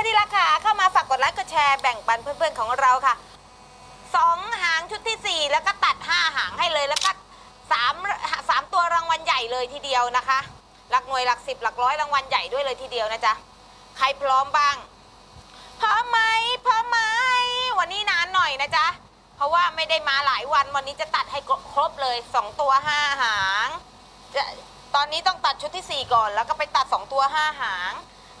สดีค่ะที่รักค่ะเข้ามาฝากกดไลค์กดแชร์แบ่งปันเพื่อนๆของเราค่ะสองหางชุดที่สี่แล้วก็ตัดห้าหางให้เลยแล้วก็สามสามตัวรางวัลใหญ่เลยทีเดียวนะคะ หลักหน่วยหลักสิบหลักร้อยรางวัลใหญ่ด้วยเลยทีเดียวนะจ๊ะใครพร้อมบ้างพร้อมไหมพร้อมไหมวันนี้นานหน่อยนะจ๊ะเพราะว่าไม่ได้มาหลายวันวันนี้จะตัดให้ครบเลยสองตัวห้าหางจะตอนนี้ต้องตัดชุดที่สี่ก่อน แล้วก็ไปตัดสองตัวห้าหาง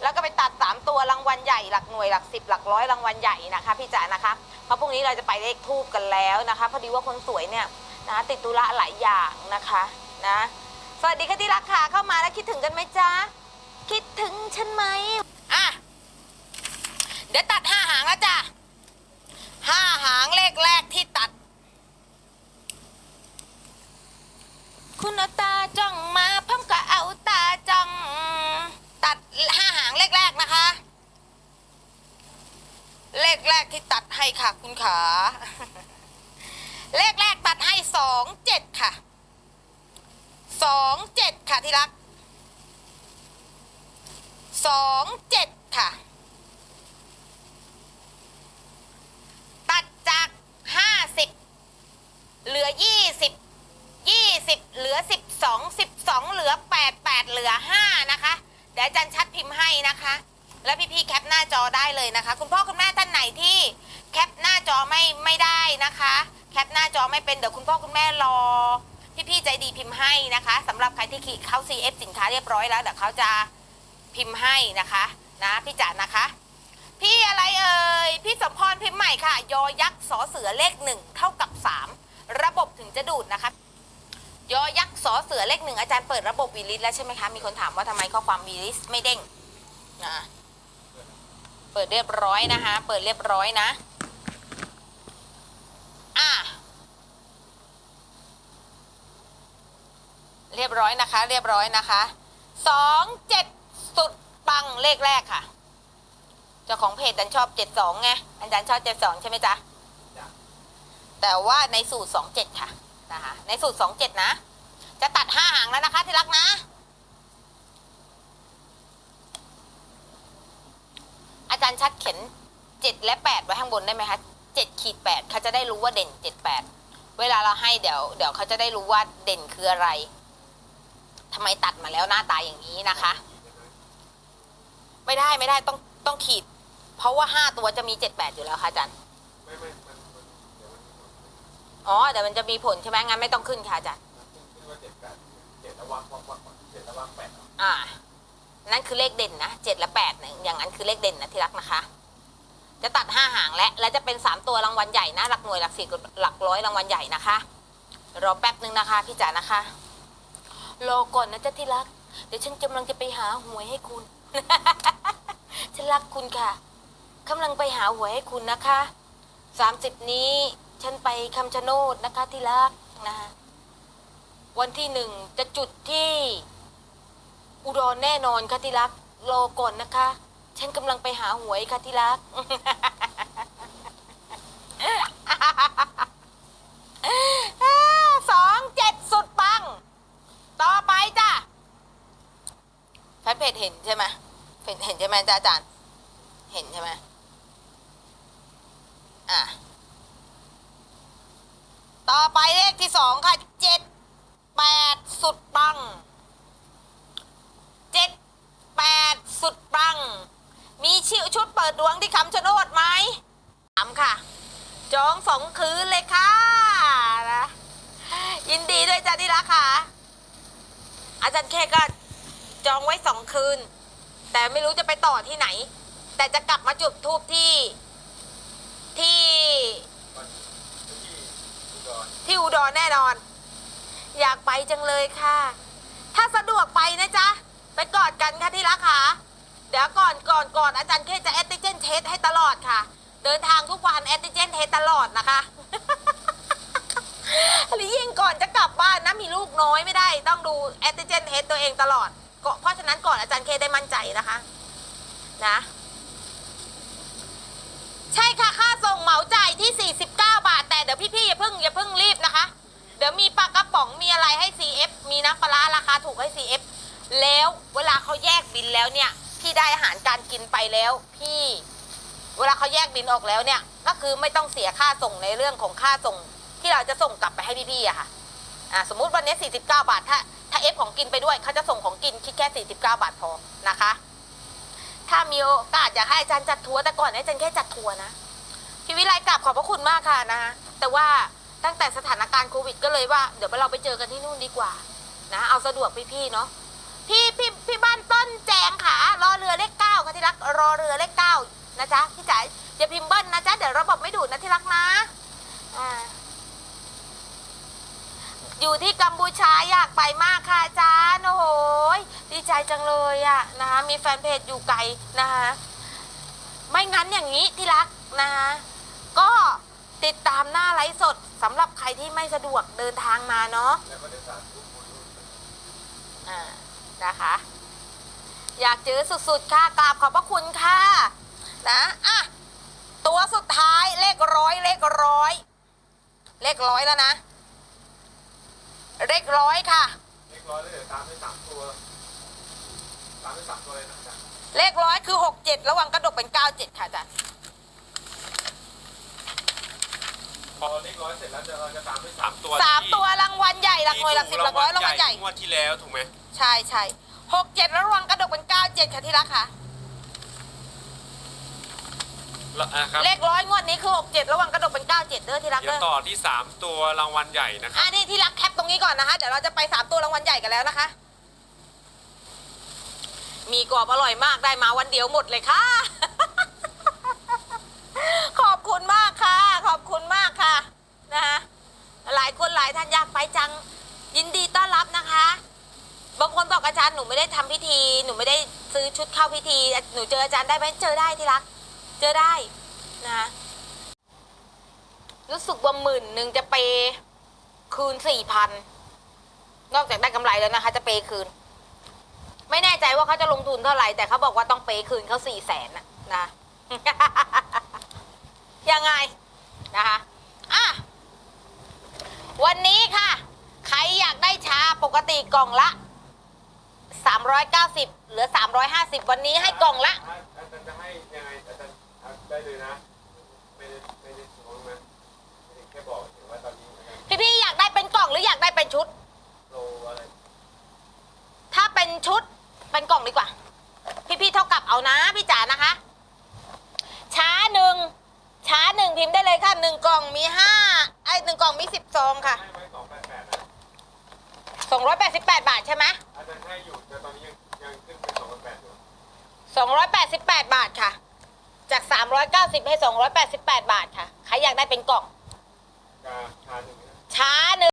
แล้วก็ไปตัดสามตัวรางวัลใหญ่หลักหน่วยหลักสิบหลักร้อยรางวัลใหญ่นะคะพี่จ๋านะคะเพราะพรุ่งนี้เราจะไปเลขทูบกันแล้วนะคะพอดีว่าคนสวยเนี่ยนะติดตุระหลายอย่างนะคะนะสวัสดีค่ะที่รักค่ะเข้ามาแล้วคิดถึงกันไหมจ๊ะคิดถึงฉันไหมอะเดี๋ยวตัดห้าหางแล้วจ้ะห้าหางเลขแรกที่ตัด คุณเอาตาจ้องมาพร้อมกับเอาตาจ้อง ตัดห้าหางเลขแรกนะคะ เลขแรกที่ตัดให้ ค่ะ คุณขา เลขแรกตัดให้สองเจ็ดค่ะ สองเจ็ดค่ะที่รัก สองเจ็ดค่ะ ตัดจากห้าสิบเหลือยี่สิบยี่สิบเหลือสิบสองสิบสองเหลือแปดแปดเหลือห้านะคะ เดี๋ยวอาจารย์ชัดพิมพ์ให้นะคะ แล้วพี่ๆแคปหน้าจอได้เลยนะคะ คุณพ่อคุณแม่ท่านไหนที่ แคปหน้าจอไม่ไม่ได้นะคะ แคปหน้าจอไม่เป็นเดี๋ยวคุณพ่อคุณแม่รอ พี่ๆใจดีพิมพ์ให้นะคะสำหรับใครที่เข้า CF สินค้าเรียบร้อยแล้วเดี๋ยวเขาจะพิมพ์ให้นะคะนะพี่จ๋านะคะ พี่อะไรเอ่ยพี่สมพรพิมพ์ใหม่ค่ะ ยอยักษ์สอเสือเลขหนึ่งเท่ากับสามระบบถึงจะดูดนะคะยอยักษ์สอเสือเลขหนึ่งอาจารย์เปิดระบบวีลิสแล้วใช่ไหมคะ มีคนถามว่าทำไมข้อความวีลิสไม่เด้งนะเปิดเรียบร้อยนะคะ เปิดเรียบร้อยนะ อะ เรียบร้อยนะคะ เรียบร้อยนะคะสองเจ็ดสุดปังเลขแรกค่ะ เจ้าของเพจดันชอบเจ็ดสองไงอาจารย์ชอบเจ็ดสองใช่ไหมจ๊ะแต่ว่าในสูตรสองเจ็ดค่ะนะคะในสูตรสองเจ็ดนะ จะตัดห้าหางแล้วนะคะที่รักนะ อาจารย์ชัดเข็นเจ็ดและแปดไว้ข้างบนได้ไหมคะเจ็ดขีดแปดเขาจะได้รู้ว่าเด่นเจ็ดแปดเวลาเราให้เดี๋ยวเดี๋ยวเขาจะได้รู้ว่าเด่นคืออะไร ทำไมตัดมาแล้วหน้าตาอย่างนี้นะคะ ไม่ได้ไม่ได้ต้องต้องขีด เพราะว่าห้าตัวจะมีเจ็ดแปดอยู่แล้วค่ะอาจารย์ไม่ไม่มันมันเดี๋ยวมันอ๋อเดี๋ยวมันจะมีผลใช่ไหมงั้นไม่ต้องขึ้นค่ะอาจารย์ขึ้นว่าเจ็ดแปดเจ็ดระวังวังวังเจ็ดระวังแปดอ่า นั่นคือเลขเด่นนะเจ็ดและแปดนะอย่างนั้นคือเลขเด่นนะที่รักนะคะ จะตัดห้าหางและแล้วจะเป็นสามตัวรางวัลใหญ่นะหลักหน่วยหลักสิบหลักร้อยรางวัลใหญ่นะคะรอแป๊บหนึ่งนะคะ พี่จ๋านะคะ รอก่อนนะจ๊ะที่รัก เดี๋ยวฉันกำลังจะไปหาหวยให้คุณ ฉันรักคุณค่ะกำลังไปหาหวยให้คุณนะคะสามสิบนี้ฉันไปคำชะโนดนะคะที่รักนะคะวันที่หนึ่งจะจุดที่ อุดรแน่นอนค่ะที่รัก รอก่อนนะคะ ฉันกำลังไปหาหวยค่ะที่รัก สองเจ็ดสุดปัง ต่อไปจ้ะ แฟนเห็นใช่ไหมเห็นเห็นใช่ไหมจ้าอาจารย์ เห็นใช่ไหมอะ ต่อไปเลขที่สองค่ะเจ็ดแปดสุดปังเจ็ดแปดสุดปัง มีชื่อชุดเปิดดวงที่คำชะโนดไหมถามค่ะ จองสองคืนเลยค่ะนะยินดีด้วยจ้าที่รักค่ะ อาจารย์เคก็ จองไว้สองคืน แต่ไม่รู้จะไปต่อที่ไหน แต่จะกลับมาจุดทูบที่ที่ที่อุดรที่อุดรแน่นอน อยากไปจังเลยค่ะ ถ้าสะดวกไปนะจ๊ะ ไปกอดกันค่ะที่รักค่ะเดี๋ยวก่อนก่อนก่อนอาจารย์เคจะแอนติเจนเทสให้ตลอดค่ะ เดินทางทุกวันแอนติเจนเทสตลอดนะคะหรือยิ่งก่อนจะกลับบ้านนะมีลูกน้อยไม่ได้ ต้องดูแอนติเจนเทสตัวเองตลอด ก็เพราะฉะนั้นก่อนอาจารย์เคได้มั่นใจนะคะ นะ ใช่ค่ะค่าส่งเหมาจ่ายที่ 49 บาท แต่เดี๋ยวพี่ๆอย่าเพิ่งอย่าเพิ่งรีบนะคะ เดี๋ยวมีปลากระป๋องมีอะไรให้ CF มีน้ำปลาร้าราคาถูกให้ CF แล้วเวลาเขาแยกบินแล้วเนี่ยพี่พี่ได้อาหารการกินไปแล้ว พี่ เวลาเขาแยกบินออกแล้วเนี่ย ก็คือไม่ต้องเสียค่าส่งในเรื่องของค่าส่ง ที่เราจะส่งกลับไปให้พี่ๆอะค่ะอ่าสมมุติวันนี้49 บาทถ้า ถ้าเอฟของกินไปด้วยเขาจะส่งของกินคิดแค่ 49 บาทพอนะคะ ถ้ามีโอกาสอยากให้อาจารย์จัดทัวร์แต่ก่อนอาจารย์แค่จัดทัวร์นะพี่วิไลกลับขอบพระคุณมากค่ะนะคะแต่ว่าตั้งแต่สถานการณ์โควิด ก็เลยว่า เดี๋ยวเราไปเจอกันที่นู่นดีกว่า นะเอาสะดวกพี่ๆเนาะพี่พี่พี่บ้านต้นแจงค่ะรอเรือเลขเก้าค่ะที่รักรอเรือเลขเก้านะจ๊ะพี่จ๋าอย่าพิมพ์เบิ้ลนะจ๊ะเดี๋ยวระบบไม่ดูดนะที่รักนะอ่า อยู่ที่กัมพูชาอยากไปมากค่ะอาจารย์โอ้โหดีใจจังเลยอะนะคะมีแฟนเพจอยู่ไกลนะคะไม่งั้นอย่างนี้ที่รักนะคะก็ติดตามหน้าไลฟ์สดสำหรับใครที่ไม่สะดวกเดินทางมาเนาะอ่านะคะ อยากเจอสุดๆค่ะกราบขอบพระคุณค่ะนะอะตัวสุดท้ายเลขร้อยเลขร้อย เลขร้อยแล้วนะ เลขร้อยค่ะเรียบร้อยแล้วเดี๋ยวตามด้วยสามตัวตามด้วยสามตัวเลยนะอาจารย์เลขร้อยคือหกเจ็ดระหว่างกระดกเป็นเก้าเจ็ดค่ะอาจารย์พอเรียบร้อยเสร็จแล้วจะเราจะตามด้วยสาสามมตัวสามที่ตัวรางวัลใหญ่หลักหน่วยหลักสิบหลักร้อยรางวัลใหญ่ งวดที่แล้วถูกไหมใช่ใช่หกเจ็ดระหว่างกระดกเป็นเก้าเจ็ดค่ะที่รักค่ะแล้วอะครับ เลขร้อยงวดนี้คือหกเจ็ดระหว่าง ต่อที่สามตัวรางวัลใหญ่นะครับอะนี่ที่รักแคปตรงนี้ก่อนนะคะ เดี๋ยวเราจะไปสามตัวรางวัลใหญ่กันแล้วนะคะ มีกรอบอร่อยมากได้มาวันเดียวหมดเลยค่ะ ขอบคุณมากค่ะ ขอบคุณมากค่ะนะคะหลายคนหลายท่านอยากไปจังยินดีต้อนรับนะคะ บางคนบอกอาจารย์หนูไม่ได้ทำพิธี หนูไม่ได้ซื้อชุดเข้าพิธี หนูเจออาจารย์ได้ไหมเจอได้ที่รัก เจอได้นะคะ รู้สึกว่าหมื่นหนึ่งจะเปย์คืนสี่พันนอกจากได้กำไรแล้วนะคะ จะเปย์คืน ไม่แน่ใจว่าเขาจะลงทุนเท่าไหร่แต่เขาบอกว่าต้องเปย์คืนเขาสี่แสนนะยังไงนะคะอะวันนี้ค่ะ ใครอยากได้ชาปกติกล่องละ 390 เหลือ 350 วันนี้ให้กล่องละอาจะให้ยังไงอาจารย์เอาได้เลยนะไม่ได้ไม่ได้ ท้วงนะไม่ได้แค่บอกถึงว่าตอนนี้อาจารย์พี่ๆอยากได้เป็นกล่องหรืออยากได้เป็นชุดโลอะไรถ้าเป็นชุดเป็นกล่องดีกว่า พี่ๆเท่ากับเอานะพี่จ๋านะคะ ช้าหนึ่งช้าหนึ่งพิมพ์ได้เลยค่ะหนึ่งกล่องมีห้าไอ้หนึ่งกล่องมีสิบซองค่ะให้ไว้สองแปดแปดนะสองร้อยแปดสิบแปดบาทใช่ไหมอาจารย์ให้อยู่แต่ตอนนี้ยังยังขึ้นเป็นสองแปดอยู่สองร้อยแปดสิบแปดบาทค่ะ จากสามร้อยเก้าสิบให้สองร้อยแปดสิบแปดบาทค่ะ ใครอยากได้เป็นกล่อง ช้าหนึ่ง